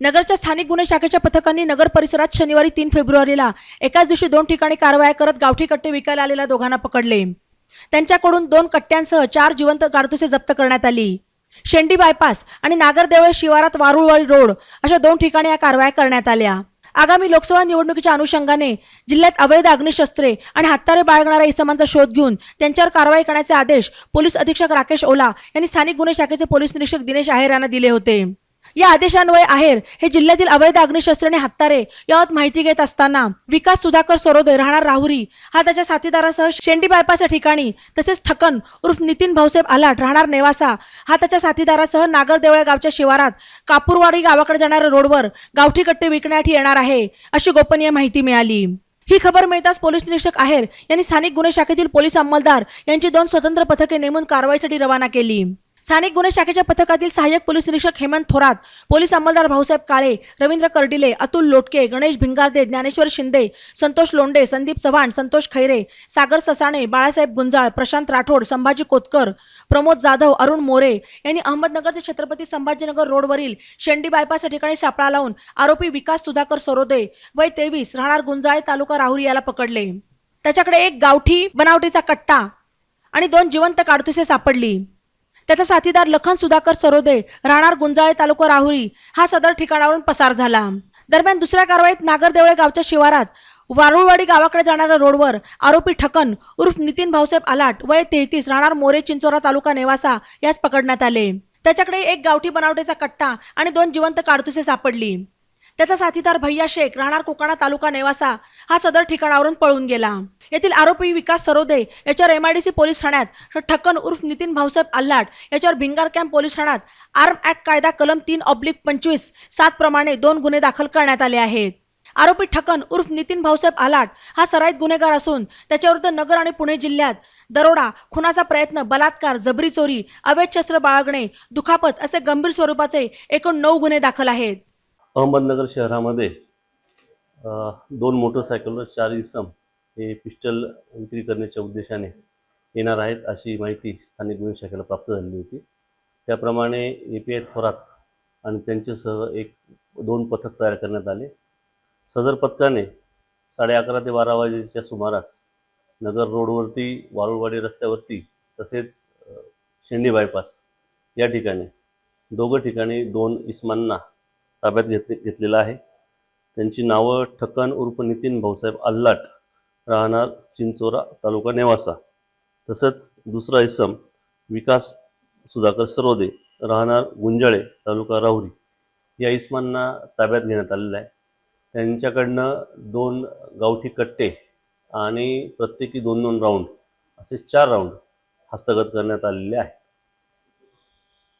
नगरच्या स्थानिक गुन्हे शाखेच्या पथकांनी नगर परिसरात शनिवारी तीन फेब्रुवारीला एकाच दिवशी दोन ठिकाणी कारवाया करत गावठी कट्टे विकायला आलेल्या दोघांना पकडले. त्यांच्याकडून दोन कट्ट्यांसह चार जिवंत काडतुसे जप्त करण्यात आली. शेंडी बायपास आणि नागरदेवळ शिवारात वारुळवाडी रोड अशा दोन ठिकाणी या कारवाया करण्यात आल्या. आगामी लोकसभा निवडणुकीच्या अनुषंगाने जिल्ह्यात अवैध अग्निशस्त्रे आणि हत्यारे बाळगणाऱ्या इसमांचा शोध घेऊन त्यांच्यावर कारवाई करण्याचे आदेश पोलीस अधीक्षक राकेश ओला यांनी स्थानिक गुन्हे शाखेचे पोलीस निरीक्षक दिनेश आहेर यांना दिले होते. या आदेशान्वये आहेर हे जिल्ह्यातील अवैध अग्निशस्त्र आणि यावत माहिती घेत असताना विकास सुधाकर सरोदे राहणार राहुरी हा त्याच्या साथीदारासह शेंडी बायपास या ठिकाणी तसेच ठकन उर्फ नितीन भाऊसाहेब आलाट राहणार नेवासा हा त्याच्या साथीदारासह नागरदेवळे गावच्या शिवारात कापूरवाडी गावाकडे जाणाऱ्या रोडवर गावठी कट्टे विकण्यासाठी येणार आहे अशी गोपनीय माहिती मिळाली. ही खबर मिळताच पोलीस निरीक्षक आहेर यांनी स्थानिक गुन्हे शाखेतील पोलीस अंमलदार यांची दोन स्वतंत्र पथके नेमून कारवाईसाठी रवाना केली. स्थानिक गुन्हे शाखेच्या पथकातील सहाय्यक पोलीस निरीक्षक हेमंत थोरात पोलीस अंमलदार भाऊसाहेब काळे रवींद्र कर्डिले अतुल लोटके गणेश भिंगारदे ज्ञानेश्वर शिंदे संतोष लोंडे संदीप चव्हाण संतोष खैरे सागर ससाणे बाळासाहेब गुंजाळ प्रशांत राठोड संभाजी कोतकर प्रमोद जाधव अरुण मोरे यांनी अहमदनगर ते छत्रपती संभाजीनगर रोडवरील शेंडी बायपास या ठिकाणी सापळा लावून आरोपी विकास सुधाकर सरोदे वय तेवीस राहणार गुंजाळे तालुका राहुरी याला पकडले. त्याच्याकडे एक गावठी बनावटीचा कट्टा आणि दोन जिवंत काडतुसे सापडली. त्याचा साथीदार लखन सुधाकर सरोदे राहणार गुंजाळे तालुका राहुरी हा सदर ठिकाणावरून पसार झाला. दरम्यान दुसऱ्या कारवाईत नागरदेवळे गावच्या शिवारात वारुळवाडी गावाकडे जाणाऱ्या रोडवर आरोपी ठकन उर्फ नितीन भाऊसाहेब आलाट वय तेहतीस राहणार मोरे चिंचोरा तालुका नेवासा यास पकडण्यात आले. त्याच्याकडे एक गावठी बनावटीचा कट्टा आणि दोन जिवंत काडतुसे सापडली. त्याचा साथीदार भैया शेख राहणार कोकाणा तालुका नेवासा हा सदर ठिकाणावरून पळून गेला. येथील आरोपी विकास सरोदे याच्यावर एमआयडीसी पोलीस ठाण्यात ठक्कन उर्फ नितीन भाऊसाहेब आल्हाट याच्यावर भिंगार कॅम्प पोलीस ठाण्यात आर्म ऍक्ट कायदा कलम तीन ऑब्लिक पंचवीस सात प्रमाणे दोन गुन्हे दाखल करण्यात आले आहेत. आरोपी ठकन उर्फ नितीन भाऊसाहेब आलाट हा सराईत गुन्हेगार असून त्याच्याविरुद्ध नगर आणि पुणे जिल्ह्यात दरोडा खुनाचा प्रयत्न बलात्कार जबरी चोरी अवैध शस्त्र बाळगणे दुखापत असे गंभीर स्वरूपाचे एकूण नऊ गुन्हे दाखल आहेत. अहमदनगर शहरामध्ये दोन मोटरसायकलवर चार इसम हे पिस्टल विक्री करण्याच्या उद्देशाने येणार आहेत अशी माहिती स्थानिक गुन्हे शाखेला प्राप्त झालेली होती. त्याप्रमाणे ए पी आय थोरात आणि त्यांच्यासह एक दोन पथक तयार करण्यात आले. सदर पथकाने साडे अकरा ते बारा वाजेच्या सुमारास नगर रोडवरती वारुळवाडी रस्त्यावरती तसेच शेंडी बायपास या ठिकाणी दोघं ठिकाणी दोन इस्मांना ताब्यात घेतले घेतलेला आहे. त्यांची नावं ठकन उर्फ नितीन भाऊसाहेब अल्लाट राहणार चिंचोरा तालुका नेवासा. तसंच दुसरा इसम विकास सुधाकर सरोदे राहणार गुंजाळे तालुका राहुरी. या इसमांना ताब्यात घेण्यात आलेलं आहे. त्यांच्याकडनं दोन गावठी कट्टे आणि प्रत्येकी दोन दोन राऊंड असे चार राऊंड हस्तगत करण्यात आलेले आहे